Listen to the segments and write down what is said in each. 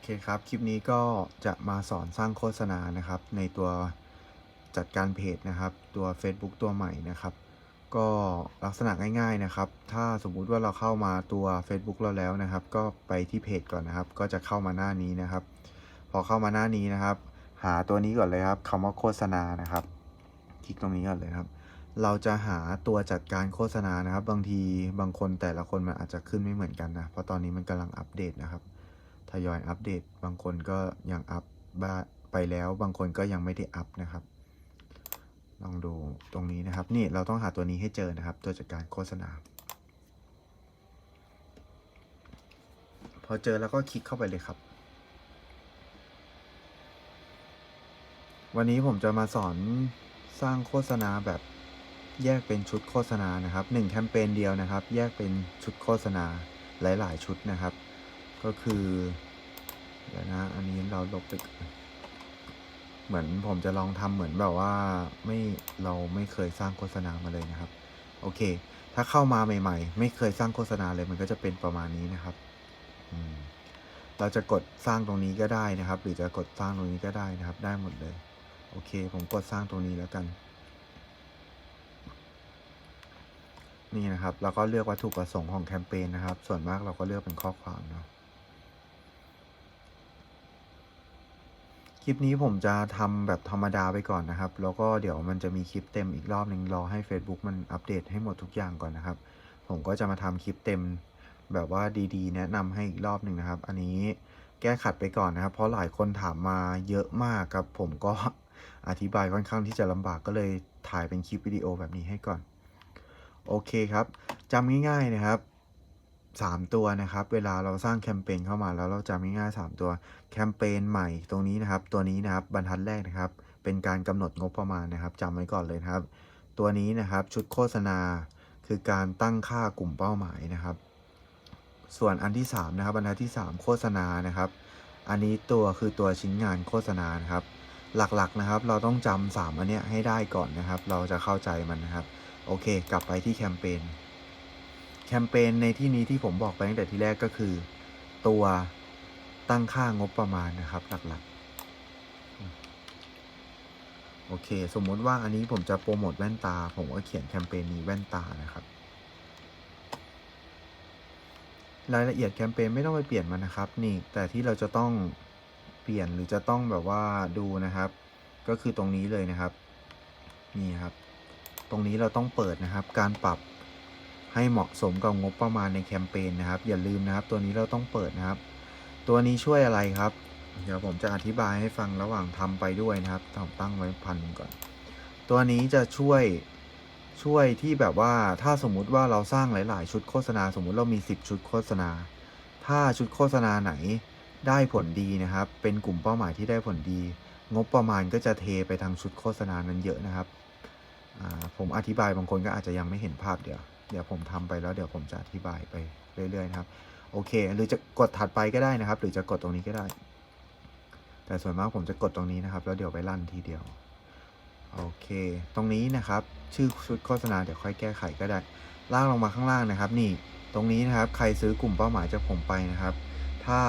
อเคครับ คลิปนี้ก็จะมาสอนสร้างโฆษณานะครับ ในตัวจัดการเพจนะครับ ตัว Facebook ตัวใหม่นะครับ ก็ลักษณะง่าย ๆนะครับ ถ้าสมมุติว่าเราเข้ามาตัว Facebook เราแล้วนะครับ ก็ไปที่เพจก่อนนะครับ ก็จะเข้ามาหน้านี้นะครับ พอเข้ามาหน้านี้นะครับ หาตัวนี้ก่อนเลยครับคำว่าโฆษณานะครับ คลิกตรงนี้ก่อนเลยครับ เราจะหาตัวจัดการโฆษณานะครับ บางทีบางคนแต่ละคนมันอาจจะขึ้นไม่เหมือนกันนะ เพราะตอนนี้มันกำลังอัปเดตนะครับ ทยอยอัปเดต บางคนก็ยังอัพบ้าไปแล้ว บางคนก็ยังไม่ได้อัพนะครับ ลองดูตรงนี้นะครับ นี่เราต้องหาตัวนี้ให้เจอนะครับ ตัวจัดการโฆษณา พอเจอแล้วก็คลิกเข้าไปเลยครับ วันนี้ผมจะมาสอนสร้างโฆษณาแบบแยกเป็นชุดโฆษณานะครับหนึ่งแคมเปญเดียวนะครับ แยกเป็นชุดโฆษณาหลาย ๆ ชุดนะครับ ก็คือ เดี๋ยวนะ อันนี้เราลบไปเหมือนผมจะลองทำเหมือนแบบว่าไม่เราไม่เคยสร้างโฆษณามาเลยนะครับ โอเค ถ้าเข้ามาใหม่ ๆ ไม่เคยสร้างโฆษณาเลยมันก็จะเป็นประมาณนี้นะครับอืเราจะกดสร้างตรงนี้ก็ได้นะครับ หรือจะกดสร้างตรงนี้ก็ได้นะครับ ได้หมดเลย โอเค ผมกดสร้างตรงนี้แล้วกัน นี่นะครับ แล้วก็เลือกวัตถุประสงค์ของแคมเปญนะครับ ส่วนมากเราก็เลือกเป็นข้อความเนาะ คลิปนี้ผมจะทำแบบธรรมดาไปก่อนนะครับ แล้วก็เดี๋ยวมันจะมีคลิปเต็มอีกรอบหนึ่งรอให้ Facebook มันอัปเดตให้หมดทุกอย่างก่อนนะครับ ผมก็จะมาทำคลิปเต็มแบบว่าดีๆ แนะนำให้อีกรอบหนึ่งนะครับ อันนี้แก้ขัดไปก่อนนะครับ เพราะหลายคนถามมาเยอะมากครับ ผมก็อธิบายค่อนข้างที่จะลำบากก็เลยถ่ายเป็นคลิปวิดีโอแบบนี้ให้ก่อน โอเคครับจำง่ายๆนะครับ 3 ตัวนะครับ เวลาเราสร้างแคมเปญเข้ามาแล้วเราจำง่ายๆ3ตัวแคมเปญใหม่ตรงนี้นะครับ ตัวนี้นะครับบรรทัดแรกนะครับ เป็นการกำหนดงบประมาณนะครับจำไว้ก่อนเลยนะครับ ตัวนี้นะครับชุดโฆษณาคือการตั้งค่ากลุ่มเป้าหมายนะครับ ส่วนอันที่3นะครับบรรทัดที่ 3 โฆษณานะครับ อันนี้ตัวคือตัวชิ้นงานโฆษณานะครับ หลักๆนะครับ เราต้องจำสามอันเนี้ยให้ได้ก่อนนะครับ เราจะเข้าใจมันนะครับ โอเค กลับไปที่แคมเปญ แคมเปญในที่นี้ที่ผมบอกไปตั้งแต่ที่แรกก็คือ ตัวตั้งค่างบประมาณนะครับ หลักๆ โอเค สมมติว่าอันนี้ผมจะโปรโมทแว่นตา ผมก็เขียนแคมเปญนี้แว่นตานะครับ รายละเอียดแคมเปญไม่ต้องไปเปลี่ยนมันนะครับ นี่แต่ที่เราจะต้องเปลี่ยนหรือจะต้องแบบว่าดูนะครับ ก็คือตรงนี้เลยนะครับ นี่ครับ ตรงนี้เราต้องเปิดนะครับ การปรับ ให้เหมาะสมกับงบประมาณในแคมเปญนะครับ อย่าลืมนะครับ ตัวนี้เราต้องเปิดนะครับ ตัวนี้ช่วยอะไรครับ เดี๋ยวผมจะอธิบายให้ฟังระหว่างทำไปด้วยนะครับต้องตั้งไว้พันหนึ่งก่อน ตัวนี้จะช่วยช่วยที่แบบว่าถ้าสมมุติว่าเราสร้างหลาย ๆ ชุดโฆษณา สมมุติเรามี 10 ชุดโฆษณา ถ้าชุดโฆษณาไหนได้ผลดีนะครับ เป็นกลุ่มเป้าหมายที่ได้ผลดี งบประมาณก็จะเทไปทางชุดโฆษณานั้นเยอะนะครับผมอธิบายบางคนก็อาจจะยังไม่เห็นภาพเดี๋ยว เดี๋ยวผมทำไปแล้วเดี๋ยวผมจะอธิบายไปเรื่อยๆครับ โอเค หรือจะกดถัดไปก็ได้นะครับ หรือจะกดตรงนี้ก็ได้ แต่ส่วนมากผมจะกดตรงนี้นะครับ แล้วเดี๋ยวไปลั่นทีเดียว โอเค ตรงนี้นะครับ ชื่อชุดโฆษณาเดี๋ยวค่อยแก้ไขก็ได้ ล่างลงมาข้างล่างนะครับ นี่ ตรงนี้นะครับ ใครซื้อกลุ่มเป้าหมายจากผมไปนะครับ ถ้า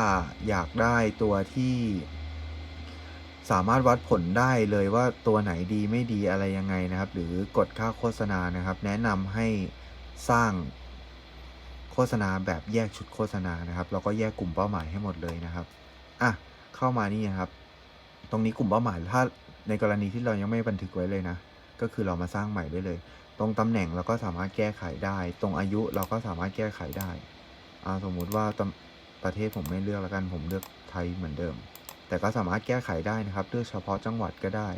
อยากได้ตัวที่สามารถวัดผลได้เลยว่าตัวไหนดีไม่ดีอะไรยังไงนะครับ หรือกดค่าโฆษณานะครับ แนะนำให้ สร้างโฆษณาแบบแยกชุดโฆษณานะครับแล้วก็แยกกลุ่มเป้าหมายให้หมดเลยนะครับอะเข้ามานี่นะครับ ตรงนี้กลุ่มเป้าหมายถ้าในกรณีที่เรายังไม่บันทึกไว้เลยนะ ก็คือเรามาสร้างใหม่ได้เลย ตรงตำแหน่งเราก็สามารถแก้ไขได้ ตรงอายุเราก็สามารถแก้ไขได้อ่าสมมุติว่าตำประเทศผมไม่เลือกแล้วกันผมเลือกไทยเหมือนเดิม แต่ก็สามารถแก้ไขได้นะครับ เลือกเฉพาะจังหวัดก็ได้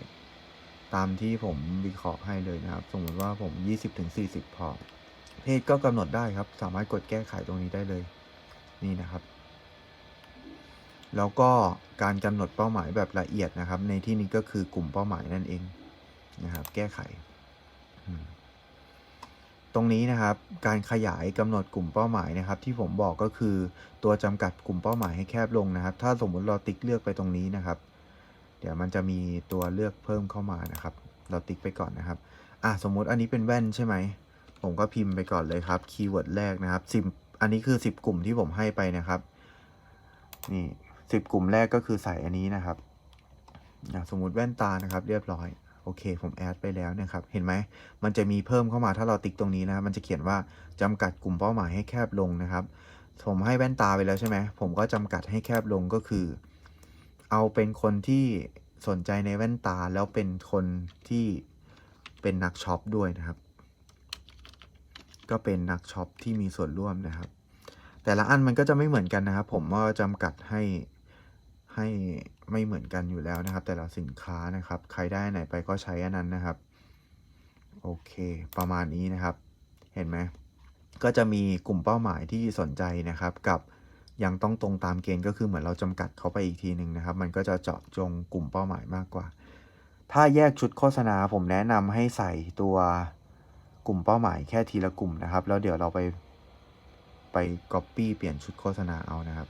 ตามที่ผมวิเคราะห์ให้เลยนะครับ สมมติว่าผม 20-40 พอ เพศก็กำหนดได้ครับ สามารถกดแก้ไขตรงนี้ได้เลย นี่นะครับ แล้วก็การกำหนดเป้าหมายแบบละเอียดนะครับ ในที่นี้ก็คือกลุ่มเป้าหมายนั่นเองนะครับ แก้ไข ตรงนี้นะครับ การขยายกำหนดกลุ่มเป้าหมายนะครับ ที่ผมบอกก็คือตัวจำกัดกลุ่มเป้าหมายให้แคบลงนะครับ ถ้าสมมุติเราติ๊กเลือกไปตรงนี้นะครับ เดี๋ยวมันจะมีตัวเลือกเพิ่มเข้ามานะครับ เราติ๊กไปก่อนนะครับ อะสมมุติอันนี้เป็นแว่นใช่ไหม ผมก็พิมพ์ไปก่อนเลยครับคีย์เวิร์ดแรกนะครับสิบอันนี้คือ10กลุ่มที่ผมให้ไปนะครับ นี่สิบกลุ่มแรกก็คือใส่อันนี้นะครับสมมุติแว่นตานะครับเรียบร้อยโอเค ผมแอดไปแล้วนะครับ เห็นไหม มันจะมีเพิ่มเข้ามาถ้าเราติ๊กตรงนี้นะครับมันจะเขียนว่าจำกัดกลุ่มเป้าหมายให้แคบลงนะครับ ผมให้แว่นตาไปแล้วใช่ไหม ผมก็จำกัดให้แคบลงก็คือ เอาเป็นคนที่สนใจในแว่นตาแล้วเป็นคนที่เป็นนักช็อปด้วยนะครับ ก็เป็นนักช็อปที่มีส่วนร่วมนะครับ แต่ละอันมันก็จะไม่เหมือนกันนะครับ ผมว่าจำกัดให้ให้ไม่เหมือนกันอยู่แล้วนะครับ แต่ละสินค้านะครับ ใครได้อันไหนไปก็ใช้อันนั้นนะครับ โอเค ประมาณนี้นะครับ เห็นไหมก็จะมีกลุ่มเป้าหมายที่สนใจนะครับ กับยังต้องตรงตามเกณฑ์ก็คือเหมือนเราจำกัดเขาไปอีกทีหนึ่งนะครับ มันก็จะเจาะจงกลุ่มเป้าหมายมากกว่า ถ้าแยกชุดโฆษณาผมแนะนำให้ใส่ตัว กลุ่มเป้าหมายแค่ทีละกลุ่มนะครับ แล้วเดี๋ยวเราไปไป Copy เปลี่ยนชุดโฆษณาเอานะครับ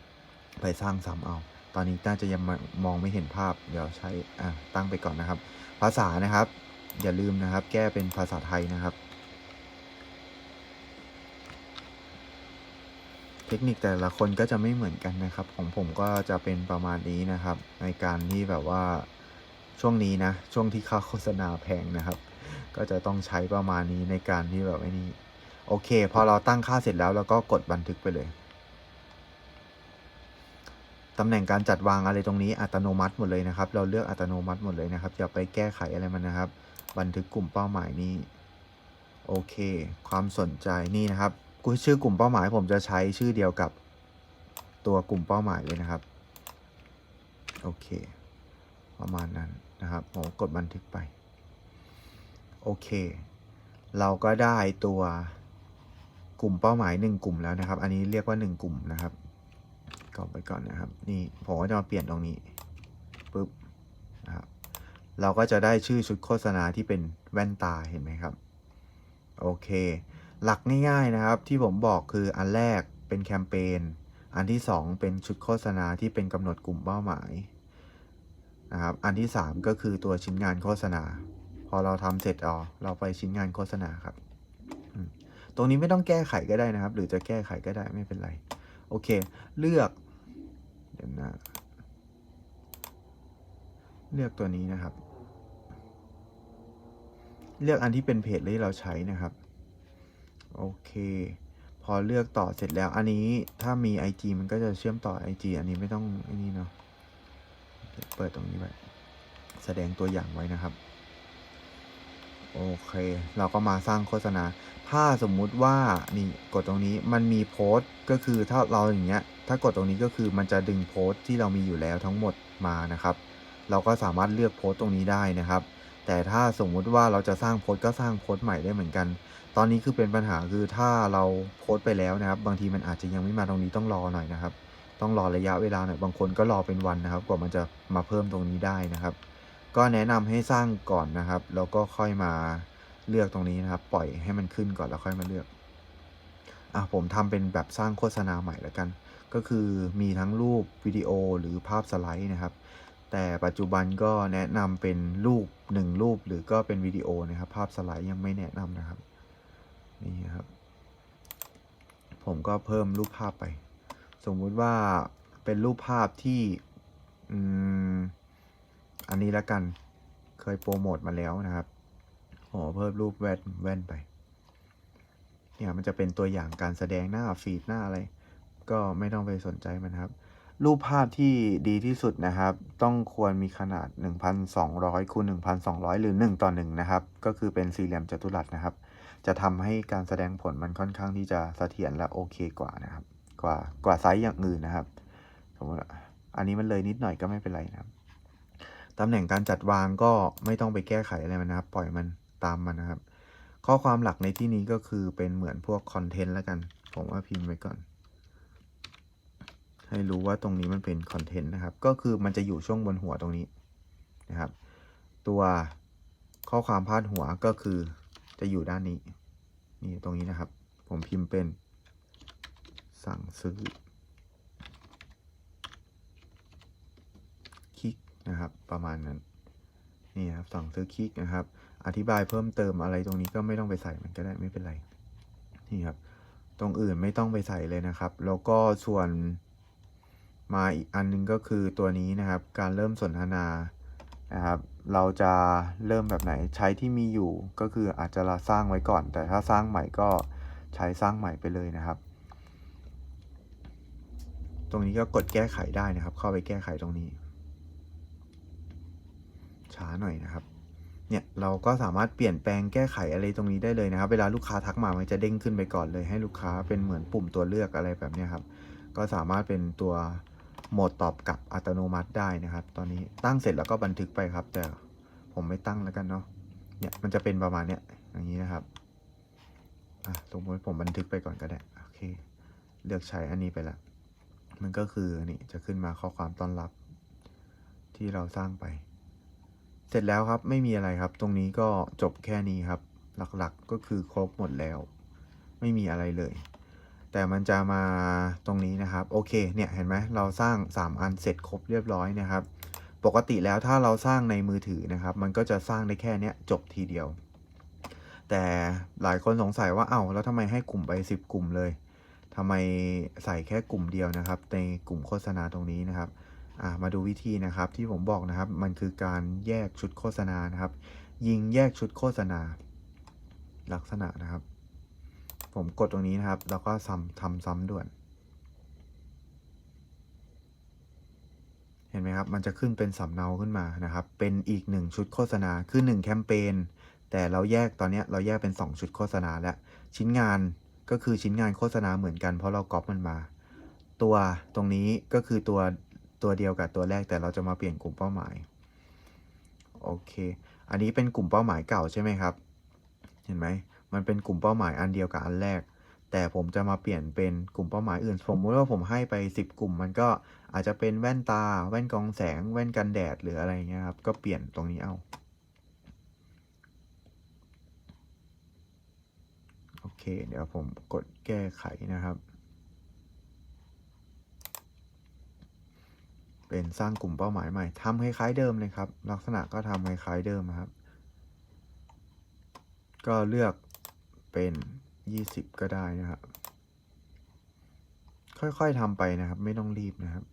ไปสร้างซ้ำเอา ตอนนี้น่าจะยังมองไม่เห็นภาพ เดี๋ยวใช้อะตั้งไปก่อนนะครับ ภาษานะครับ อย่าลืมนะครับ แก้เป็นภาษาไทยนะครับ เทคนิคแต่ละคนก็จะไม่เหมือนกันนะครับ ของผมก็จะเป็นประมาณนี้นะครับ ในการที่แบบว่าช่วงนี้นะ ช่วงที่ค่าโฆษณาแพงนะครับ ก็จะต้องใช้ประมาณนี้ในการที่แบบไอ้นี้โอเค พอเราตั้งค่าเสร็จแล้วเราก็กดบันทึกไปเลยตำแหน่งการจัดวางอะไรตรงนี้อัตโนมัติหมดเลยนะครับ เราเลือกอัตโนมัติหมดเลยนะครับอย่าไปแก้ไขอะไรมันนะครับ บันทึกกลุ่มเป้าหมายนี้โอเค ความสนใจนี่นะครับกูชื่อกลุ่มเป้าหมายผมจะใช้ชื่อเดียวกับตัวกลุ่มเป้าหมายเลยนะครับโอเค ประมาณนั้นนะครับผมกดบันทึกไป โอเค เราก็ได้ตัวกลุ่มเป้าหมายหนึ่งกลุ่มแล้วนะครับ อันนี้เรียกว่าหนึ่งกลุ่มนะครับกรอบไปก่อนนะครับ นี่ผมก็จะมาเปลี่ยนตรงนี้ปุ๊บนะครับเราก็จะได้ชื่อชุดโฆษณาที่เป็นแว่นตาเห็นไหมครับ โอเค หลักง่ายๆนะครับ ที่ผมบอกคืออันแรกเป็นแคมเปญอันที่ 2 เป็นชุดโฆษณาที่เป็นกำหนดกลุ่มเป้าหมายนะครับ อันที่ 3 ก็คือตัวชิ้นงานโฆษณา อเราทำเสร็จอ๋อเราไปชิ้นงานโฆษณาครับ ตรงนี้ไม่ต้องแก้ไขก็ได้นะครับ หรือจะแก้ไขก็ได้ไม่เป็นไร โอเค เลือกเดี๋ยวนะเลือกตัวนี้นะครับ เลือกอันที่เป็นเพจที่เราใช้นะครับ โอเค พอเลือกต่อเสร็จแล้ว อันนี้ถ้ามี IG มันก็จะเชื่อมต่อ IG อันนี้ไม่ต้องอ้นี่เนาะเดี๋ยวเปิดตรงนี้ไว้แสดงตัวอย่างไว้นะครับ โอเค เราก็มาสร้างโฆษณา ถ้าสมมุติว่านี่กดตรงนี้มันมีโพสต์ก็คือถ้าเราอย่างเงี้ย ถ้ากดตรงนี้ก็คือมันจะดึงโพสต์ที่เรามีอยู่แล้วทั้งหมดมานะครับ เราก็สามารถเลือกโพสต์ตรงนี้ได้นะครับ แต่ถ้าสมมุติว่าเราจะสร้างโพสต์ก็สร้างโพสต์ใหม่ได้เหมือนกัน ตอนนี้คือเป็นปัญหาคือถ้าเราโพสต์ไปแล้วนะครับ บางทีมันอาจจะยังไม่มาตรงนี้ต้องรอหน่อยนะครับ ต้องรอระยะเวลาหน่อยบางคนก็รอเป็นวันนะครับ กว่ามันจะมาเพิ่มตรงนี้ได้นะครับ ก็แนะนำให้สร้างก่อนนะครับ แล้วก็ค่อยมาเลือกตรงนี้นะครับ ปล่อยให้มันขึ้นก่อนแล้วค่อยมาเลือกอะผมทำเป็นแบบสร้างโฆษณาใหม่แล้วกัน ก็คือมีทั้งรูปวิดีโอหรือภาพสไลด์นะครับ แต่ปัจจุบันก็แนะนำเป็นรูปหนึ่งรูปหรือก็เป็นวิดีโอนะครับ ภาพสไลด์ยังไม่แนะนำนะครับนี่ครับ ผมก็เพิ่มรูปภาพไป สมมุติว่าเป็นรูปภาพที่อืม อันนี้แล้วกัน เคยโปรโมทมาแล้วนะครับผมเพิ่มรูปแว่นแว่นไป เนี่ยมันจะเป็นตัวอย่างการแสดงหน้าฟีดหน้าอะไร ก็ไม่ต้องไปสนใจมันครับ รูปภาพที่ดีที่สุดนะครับ ต้องควรมีขนาด 1,200คูณ1,200 หรือ 1 ต่อ 1 นะครับ ก็คือเป็นสี่เหลี่ยมจัตุรัสนะครับ จะทำให้การแสดงผลมันค่อนข้างที่จะเสถียรและโอเคกว่านะครับ กว่ากว่าไซส์อย่างอื่นนะครับ สมมติว่าอันนี้มันเลยนิดหน่อยก็ไม่เป็นไรนะครับ ตำแหน่งการจัดวางก็ไม่ต้องไปแก้ไขอะไรมันนะครับ ปล่อยมันตามมันนะครับ ข้อความหลักในที่นี้ก็คือเป็นเหมือนพวกคอนเทนต์แล้วกัน ผมว่าพิมพ์ไว้ก่อน ให้รู้ว่าตรงนี้มันเป็นคอนเทนต์นะครับ ก็คือมันจะอยู่ช่วงบนหัวตรงนี้นะครับ ตัวข้อความพาดหัวก็คือจะอยู่ด้านนี้ นี่ตรงนี้นะครับ ผมพิมพ์เป็นสั่งซื้อ คลิก นะครับ ประมาณนั้น นี่ครับสั่งซื้อคลิกนะครับ อธิบายเพิ่มเติมอะไรตรงนี้ก็ไม่ต้องไปใส่มันก็ได้ไม่เป็นไร นี่ครับ ตรงอื่นไม่ต้องไปใส่เลยนะครับ แล้วก็ส่วนมาอีกอันหนึงก็คือตัวนี้นะครับ การเริ่มสนทนานะครับ เราจะเริ่มแบบไหนใช้ที่มีอยู่ก็คืออาจจะสร้างไว้ก่อน แต่ถ้าสร้างใหม่ก็ใช้สร้างใหม่ไปเลยนะครับ ตรงนี้ก็กดแก้ไขได้นะครับ เข้าไปแก้ไขตรงนี้ ช้าหน่อยนะครับ เนี่ยเราก็สามารถเปลี่ยนแปลงแก้ไขอะไรตรงนี้ได้เลยนะครับ เวลาลูกค้าทักมามันจะเด้งขึ้นไปก่อนเลย ให้ลูกค้าเป็นเหมือนปุ่มตัวเลือกอะไรแบบนี้ครับ ก็สามารถเป็นตัวโหมดตอบกลับอัตโนมัติได้นะครับ ตอนนี้ตั้งเสร็จแล้วก็บันทึกไปครับ แต่ผมไม่ตั้งแล้วกันเนาะ เนี่ยมันจะเป็นประมาณเนี้ยอย่างนี้นะครับ อะสมมติผมบันทึกไปก่อนก็ได้ โอเค เลือกใช้อันนี้ไปละ มันก็คือนี่จะขึ้นมาข้อความต้อนรับที่เราสร้างไป เสร็จแล้วครับไม่มีอะไรครับ ตรงนี้ก็จบแค่นี้ครับ หลักๆก็คือครบหมดแล้ว ไม่มีอะไรเลย แต่มันจะมาตรงนี้นะครับ โอเคเนี่ยเห็นไหมเราสร้าง 3 อันเสร็จครบเรียบร้อยนะครับ ปกติแล้วถ้าเราสร้างในมือถือนะครับ มันก็จะสร้างได้แค่นี้จบทีเดียว แต่หลายคนสงสัยว่าเอ้าแล้วทำไมให้กลุ่มไป 10 กลุ่มเลยทำไมใส่แค่กลุ่มเดียวนะครับ ในกลุ่มโฆษณาตรงนี้นะครับ มาดูวิธีนะครับที่ผมบอกนะครับ มันคือการแยกชุดโฆษณานะครับ ยิงแยกชุดโฆษณา ลักษณะนะครับ ผมกดตรงนี้นะครับ แล้วก็ซ้ำทำซ้ำด่วน เห็นไหมครับ มันจะขึ้นเป็นสำเนาขึ้นมานะครับ เป็นอีกหนึ่งชุดโฆษณาคือหนึ่งแคมเปญแต่เราแยกตอนนี้เราแยกเป็น 2 ชุดโฆษณาแล้วชิ้นงานก็คือชิ้นงานโฆษณาเหมือนกันเพราะเราก๊อปมันมา ตัวตรงนี้ก็คือตัว ตัวเดียวกับตัวแรกแต่เราจะมาเปลี่ยนกลุ่มเป้าหมาย โอเค อันนี้เป็นกลุ่มเป้าหมายเก่าใช่ไหมครับ เห็นไหม มันเป็นกลุ่มเป้าหมายอันเดียวกับอันแรก แต่ผมจะมาเปลี่ยนเป็นกลุ่มเป้าหมายอื่น สมมติว่าผมให้ไป 10 กลุ่ม มันก็อาจจะเป็นแว่นตา แว่นกองแสง แว่นกันแดด หรืออะไรเงี้ยครับ ก็เปลี่ยนตรงนี้เอา โอเค เดี๋ยวผมกดแก้ไขนะครับ เป็นสร้างกลุ่มเป้าหมายใหม่ทำคล้ายๆเดิมเลยครับ ลักษณะก็ทำคล้ายๆเดิมครับ ก็เลือกเป็น 20 ก็ได้นะครับ ค่อยๆทำไปนะครับ ไม่ต้องรีบนะครับ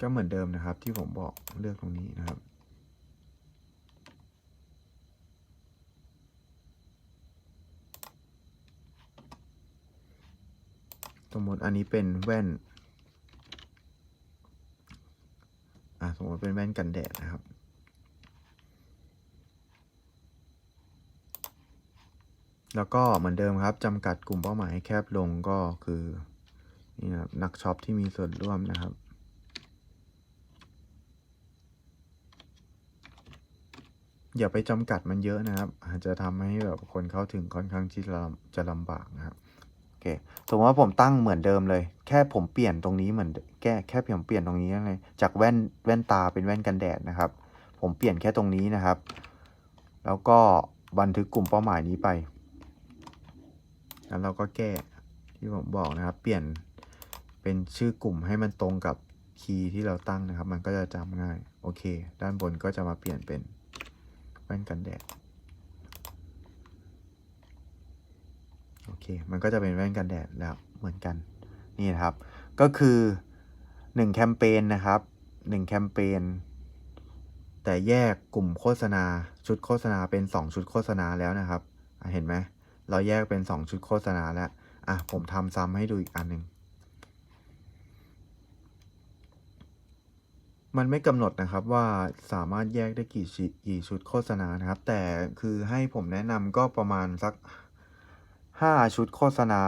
ก็เหมือนเดิมนะครับที่ผมบอกเลือกตรงนี้นะครับ มมติอันนี้เป็นแว่น อ่าสมมติเป็นแว่นกันแดดนะครับ แล้วก็เหมือนเดิมครับจำกัดกลุ่มเป้าหมายแคบลงก็คือนี่นะครับนักช็อปที่มีส่วนร่วมนะครับอย่าไปจำกัดมันเยอะนะครับ อาจจะทำให้แบบคนเข้าถึงค่อนข้างที่จะลำบากนะครับ สมมติว่าผมตั้งเหมือนเดิมเลย แค่ผมเปลี่ยนตรงนี้เหมือนแก้แค่ผมเปลี่ยนตรงนี้เลยจากแว่นแว่นตาเป็นแว่นกันแดดนะครับ ผมเปลี่ยนแค่ตรงนี้นะครับ แล้วก็บันทึกกลุ่มเป้าหมายนี้ไปแล้วเราก็แก้ที่ผมบอกนะครับ เปลี่ยนเป็นชื่อกลุ่มให้มันตรงกับคีย์ที่เราตั้งนะครับ มันก็จะจำง่าย โอเค ด้านบนก็จะมาเปลี่ยนเป็นแว่นกันแดด โอเค มันก็จะเป็นแว่นกันแดดแล้วเหมือนกันนี่นะครับ ก็คือ 1 แคมเปญนะครับ 1 แคมเปญแต่แยกกลุ่มโฆษณาชุดโฆษณาเป็น 2 ชุดโฆษณาแล้วนะครับเห็นไหมเราแยกเป็น 2 ชุดโฆษณาแล้วอะผมทำซ้ำให้ดูอีกอันหนึ่งมันไม่กำหนดนะครับว่าสามารถแยกได้กี่ชิกี่ชุดโฆษณานะครับ แต่คือให้ผมแนะนำก็ประมาณสัก ห้าชุดโฆษณา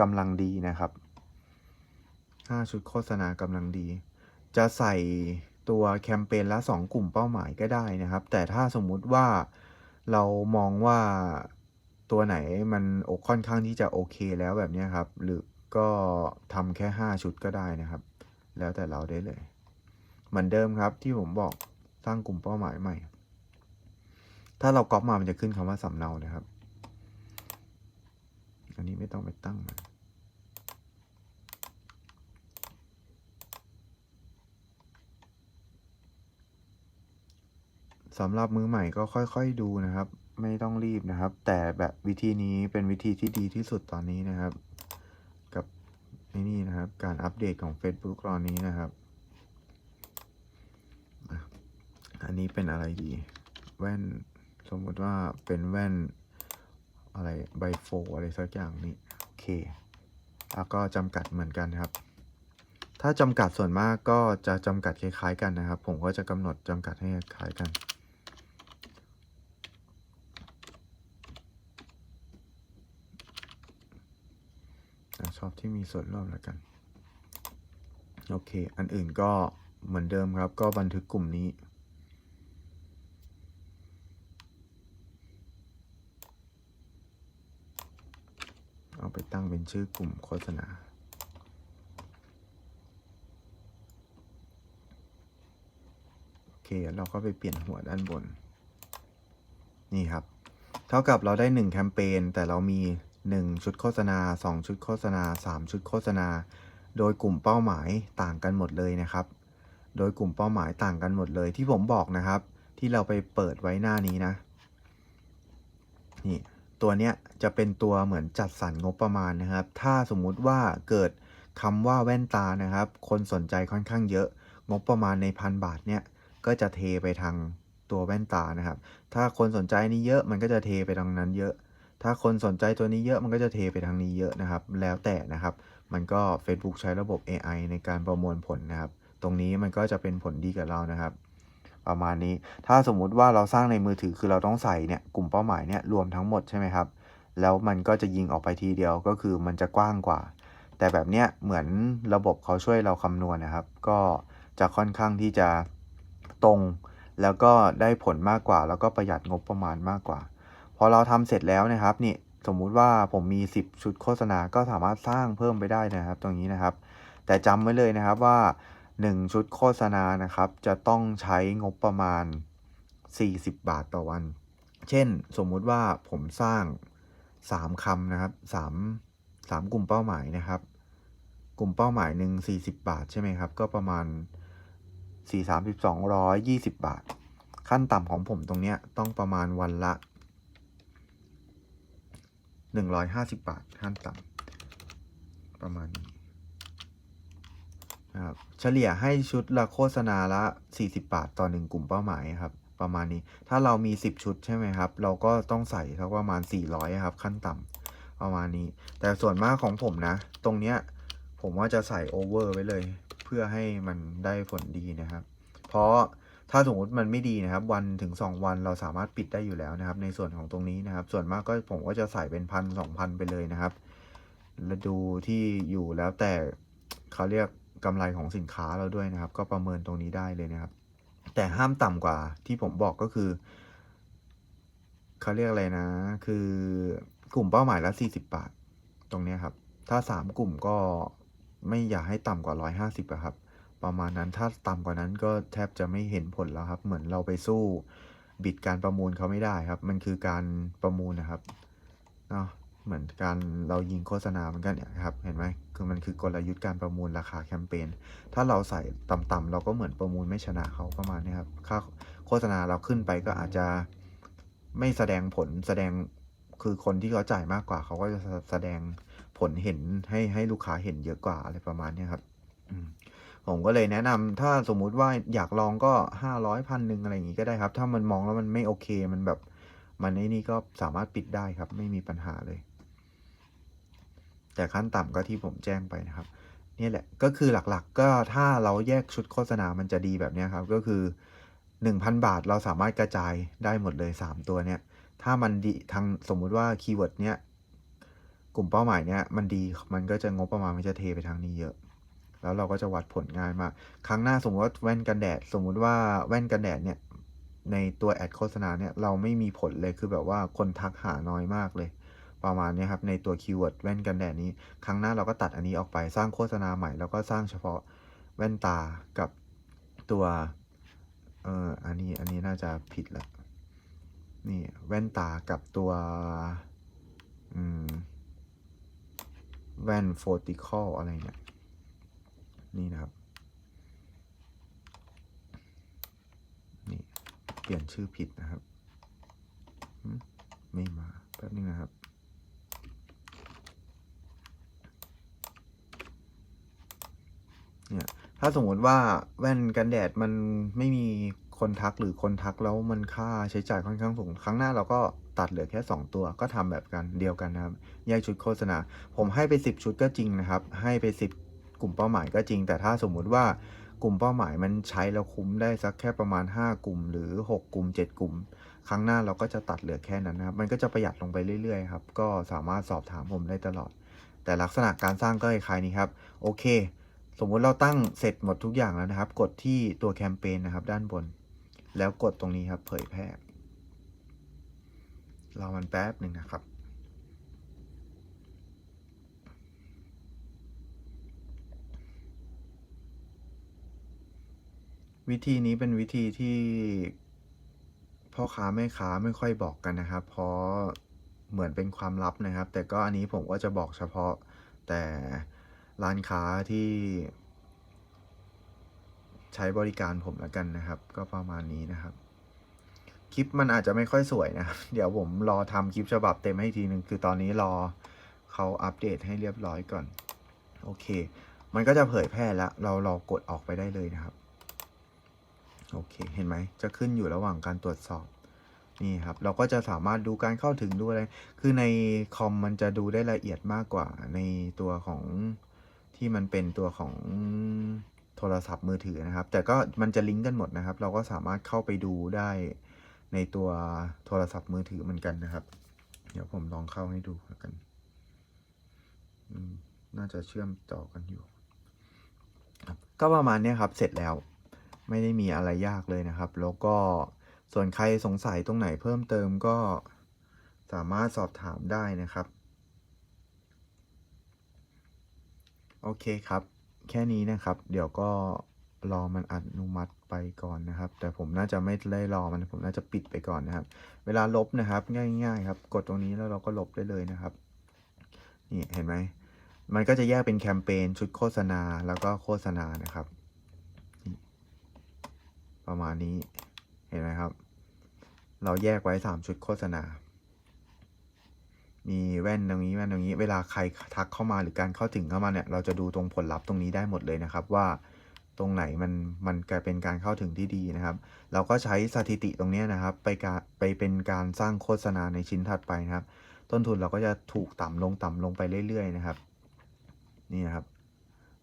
กำลังดีนะครับห้าชุดโฆษณากำลังดี จะใส่ตัวแคมเปญละสองกลุ่มเป้าหมายก็ได้นะครับ แต่ถ้าสมมุติว่าเรามองว่าตัวไหนมันโอค่อนข้างที่จะโอเคแล้วแบบนี้ครับ หรือก็ทำแค่ห้าชุดก็ได้นะครับ แล้วแต่เราได้เลย เหมือนเดิมครับที่ผมบอกสร้างกลุ่มเป้าหมายใหม่ ถ้าเราก๊อปมามันจะขึ้นคำว่าสำเนานะครับ อันนี้ไม่ต้องไปตั้งมันสำหรับมือใหม่ก็ค่อย ๆ ดูนะครับ ไม่ต้องรีบนะครับ แต่แบบวิธีนี้เป็นวิธีที่ดีที่สุดตอนนี้นะครับ กับนี่นะครับ การอัปเดตของ Facebook ตอนนี้นะครับอันนี้เป็นอะไรดี แว่นสมมติว่าเป็นแว่น อะไรไบโฟอะไรสักอย่างนี่โอเคแล้วก็จำกัดเหมือนกันครับ ถ้าจำกัดส่วนมากก็จะจำกัดคล้าย ๆ กันนะครับ ผมก็จะกำหนดจำกัดให้คล้ายกันชอบที่มีส่วนร่วมแล้วกัน โอเค อันอื่นก็เหมือนเดิมครับ ก็บันทึกกลุ่มนี้ เอาไปตั้ง เป็นชื่อกลุ่มโฆษณา โอเค เราก็ไปเปลี่ยนหัวด้านบน นี่ครับ เท่ากับเราได้ 1 แคมเปญ แต่เรามี 1 ชุดโฆษณา 2 ชุดโฆษณา 3 ชุดโฆษณา โดยกลุ่มเป้าหมายต่างกันหมดเลยนะครับ โดยกลุ่มเป้าหมายต่างกันหมดเลยที่ผมบอกนะครับ ที่เราไปเปิดไว้หน้านี้นะ นี่ ตัวเนี้ยจะเป็นตัวเหมือนจัดสรรงบประมาณนะครับ ถ้าสมมุติว่าเกิดคำว่าแว่นตานะครับ คนสนใจค่อนข้างเยอะ งบประมาณในพันบาทเนี่ยก็จะเทไปทางตัวแว่นตานะครับ ถ้าคนสนใจนี้เยอะมันก็จะเทไปทางนั้นเยอะ ถ้าคนสนใจตัวนี้เยอะมันก็จะเทไปทางนี้เยอะนะครับ แล้วแต่นะครับ มันก็ Facebook ใช้ระบบ AI ในการประมวลผลนะครับ ตรงนี้มันก็จะเป็นผลดีกับเรานะครับ ประมาณนี้ ถ้าสมมุติว่าเราสร้างในมือถือคือเราต้องใส่เนี่ยกลุ่มเป้าหมายเนี่ยรวมทั้งหมดใช่ไหมครับ แล้วมันก็จะยิงออกไปทีเดียวก็คือมันจะกว้างกว่า แต่แบบเนี้ยเหมือนระบบเขาช่วยเราคำนวณนะครับ ก็จะค่อนข้างที่จะตรง แล้วก็ได้ผลมากกว่า แล้วก็ประหยัดงบประมาณมากกว่า พอเราทำเสร็จแล้วนะครับนี่สมมุติว่าผมมี 10 ชุดโฆษณาก็สามารถสร้างเพิ่มไปได้นะครับ ตรงนี้นะครับ แต่จำไว้เลยนะครับว่า 1 ชุดโฆษณานะครับ จะต้องใช้งบประมาณ 40 บาทต่อวัน เช่นสมมุติว่าผมสร้าง 3คำนะครับ3 3 กลุ่มเป้าหมายนะครับ กลุ่มเป้าหมายหนึ่ง40 บาทใช่ไหมครับ ก็ประมาณ 4 3 2 20 บาท ขั้นต่ำของผมตรงเนี้ยต้องประมาณวันละ 150 บาทขั้นต่ำประมาณนี้ ครับเฉลี่ยให้ชุดละโฆษณาละ 40 บาทต่อ1กลุ่มเป้าหมายครับ ประมาณนี้ ถ้าเรามี 10 ชุดใช่ไหมครับ เราก็ต้องใส่สักประมาณ 400 ครับ ขั้นต่ำประมาณนี้ แต่ส่วนมากของผมนะ ตรงเนี้ยผมว่าจะใส่โอเวอร์ไว้เลย เพื่อให้มันได้ผลดีนะครับ เพราะถ้าสมมติมันไม่ดีนะครับวันถึง 2 วันเราสามารถปิดได้อยู่แล้วนะครับ ในส่วนของตรงนี้นะครับ ส่วนมากก็ผมก็จะใส่เป็นพันสองพันไปเลยนะครับแล้วดูที่อยู่แล้วแต่เขาเรียก กำไรของสินค้าเราด้วยนะครับ ก็ประเมินตรงนี้ได้เลยนะครับ แต่ห้ามต่ำกว่าที่ผมบอกก็คือเขาเรียกอะไรนะ คือกลุ่มเป้าหมายละ40 บาท ตรงนี้ครับ ถ้า 3 กลุ่มก็ไม่อยากให้ต่ำกว่า 150อะครับ ประมาณนั้นถ้าต่ำกว่านั้นก็แทบจะไม่เห็นผลแล้วครับ เหมือนเราไปสู้บิดการประมูลเขาไม่ได้ครับ มันคือการประมูลนะครับเนาะ เหมือนการเรายิงโฆษณาเหมือนกันเนี่ยครับ เห็นไหมคือมันคือกลยุทธ์การประมูลราคาแคมเปญ ถ้าเราใส่ต่ำๆเราก็เหมือนประมูลไม่ชนะเขาประมาณนี้ครับ ค่าโฆษณาเราขึ้นไปก็อาจจะไม่แสดงผลแสดงคือคนที่เขาจ่ายมากกว่า เขาก็จะแสดงผลเห็นให้ให้ลูกค้าเห็นเยอะกว่าอะไรประมาณนี้ครับผมก็เลยแนะนำถ้าสมมุติว่าอยากลองก็ห้าร้อยพันหนึ่งอะไรอย่างงี้ก็ได้ครับ ถ้ามันมองแล้วมันไม่โอเคมันแบบมันไอ้นี่ก็สามารถปิดได้ครับ ไม่มีปัญหาเลย แต่ขั้นต่ำก็ที่ผมแจ้งไปนะครับนี่แหละก็คือหลักๆ ก็ถ้าเราแยกชุดโฆษณามันจะดีแบบนี้ครับ ก็คือ 1,000 บาทเราสามารถกระจายได้หมดเลย 3 ตัวเนี้ยถ้ามันดีทางสมมุติว่าคีย์เวิร์ดเนี้ยกลุ่มเป้าหมายเนี้ยมันดีมันก็จะงบประมาณมันจะเทไปทางนี้เยอะ แล้วเราก็จะวัดผลง่ายมาก ครั้งหน้าสมมติว่าแว่นกันแดด สมมุติว่าแว่นกันแดดเนี่ยในตัวแอดโฆษณาเนี่ยเราไม่มีผลเลยคือแบบว่าคนทักหาน้อยมากเลย ประมาณนี้ครับในตัวคีย์เวิร์ดแว่นกันแดดนี้ ครั้งหน้าเราก็ตัดอันนี้ออกไปสร้างโฆษณาใหม่ แล้วก็สร้างเฉพาะแว่นตากับตัวเอออันนี้อันนี้น่าจะผิดละนี่แว่นตากับตัวอืมแว่นโฟติคอลอะไรเนี่ยนี่นะครับนี่เปลี่ยนชื่อผิดนะครับ ไม่มาแป๊บนึงนะครับ เนี่ย ถ้าสมมติว่าแว่นกันแดดมันไม่มีคนทักหรือคนทักแล้วมันค่าใช้จ่ายค่อนข้างสูง ครั้งหน้าเราก็ตัดเหลือแค่ 2 ตัวก็ทำแบบกันเดียวกันนะครับแยกชุดโฆษณา ผมให้ไป 10 ชุดก็จริงนะครับ ให้ไป 10 กลุ่มเป้าหมายก็จริง แต่ถ้าสมมุติว่ากลุ่มเป้าหมายมันใช้แล้วคุ้มได้สักแค่ประมาณ 5 กลุ่ม หรือ 6 กลุ่ม 7 กลุ่ม ครั้งหน้าเราก็จะตัดเหลือแค่นั้นนะครับ มันก็จะประหยัดลงไปเรื่อยๆครับ ก็สามารถสอบถามผมได้ตลอด แต่ลักษณะการสร้างก็คล้ายๆนี้ครับ โอเค มมุติเราตั้งเสร็จหมดทุกอย่างแล้วนะครับ กดที่ตัวแคมเปญนะครับด้านบน แล้วกดตรงนี้ครับเผยแพร่รอมันแป๊บหนึ่งนะครับ วิธีนี้เป็นวิธีที่พ่อค้าแม่ค้าไม่ค่อยบอกกันนะครับ เพราะเหมือนเป็นความลับนะครับ แต่ก็อันนี้ผมก็จะบอกเฉพาะแต่ ร้านค้าที่ ใช้บริการผมแล้วกันนะครับ ก็ประมาณนี้นะครับ คลิปมันอาจจะไม่ค่อยสวยนะเดี๋ยวผมรอทำคลิปฉบับเต็มให้ทีหนึ่งคือตอนนี้รอเขาอัปเดตให้เรียบร้อยก่อน โอเค มันก็จะเผยแพร่แล้วเรารอกดออกไปได้เลยนะครับ โอเค เห็นไหม จะขึ้นอยู่ระหว่างการตรวจสอบ นี่ครับ เราก็จะสามารถดูการเข้าถึงดูอะไร คือในคอมมันจะดูได้ละเอียดมากกว่าในตัวของ ที่มันเป็นตัวของโทรศัพท์มือถือนะครับ แต่ก็มันจะลิงก์กันหมดนะครับ เราก็สามารถเข้าไปดูได้ในตัวโทรศัพท์มือถือเหมือนกันนะครับ เดี๋ยวผมลองเข้าให้ดูกันน่าจะเชื่อมต่อกันอยู่ก็ประมาณนี้ครับ เสร็จแล้ว ไม่ได้มีอะไรยากเลยนะครับ แล้วก็ส่วนใครสงสัยตรงไหนเพิ่มเติมก็สามารถสอบถามได้นะครับ โอเคครับ แค่นี้นะครับ เดี๋ยวก็รอมันอนุมัติไปก่อนนะครับ แต่ผมน่าจะไม่ได้รอมันผมน่าจะปิดไปก่อนนะครับ เวลาลบนะครับ ง่าย ๆ ครับ กดตรงนี้แล้วเราก็ลบได้เลยนะครับ นี่เห็นไหมมันก็จะแยกเป็นแคมเปญชุดโฆษณาแล้วก็โฆษณานะครับ ประมาณนี้เห็นไหมครับ เราแยกไว้สามชุดโฆษณา มีแว่นตรงนี้แว่นตรงนี้ เวลาใครทักเข้ามาหรือการเข้าถึงเข้ามาเนี่ย เราจะดูตรงผลลัพธ์ตรงนี้ได้หมดเลยนะครับว่าตรงไหนมันมันกลายเป็นการเข้าถึงที่ดีนะครับ เราก็ใช้สถิติตรงนี้นะครับ ไปการไปเป็นการสร้างโฆษณาในชิ้นถัดไปนะครับ ต้นทุนเราก็จะถูกต่ำลงต่ำลงไปเรื่อย ๆ นะครับ นี่นะครับ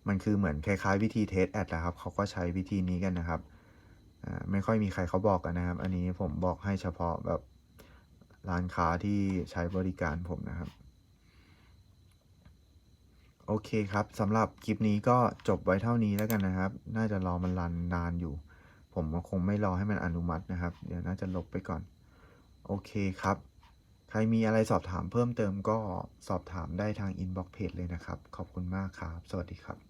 มันคือเหมือนคล้ายๆวิธีเทสแอดนะครับเขาก็ใช้วิธีนี้กันนะครับไม่ค่อยมีใครเขาบอกกันนะครับ อันนี้ผมบอกให้เฉพาะแบบ ร้านค้าที่ใช้บริการผมนะครับ โอเคครับสำหรับคลิปนี้ก็จบไว้เท่านี้แล้วกันนะครับ น่าจะรอมันรันนานอยู่ ผมคงไม่รอให้มันอนุมัตินะครับ เดี๋ยวน่าจะลบไปก่อน โอเคครับ ใครมีอะไรสอบถามเพิ่มเติมก็สอบถามได้ทางอินบ็อกเพจเลยนะครับ ขอบคุณมากครับ สวัสดีครับ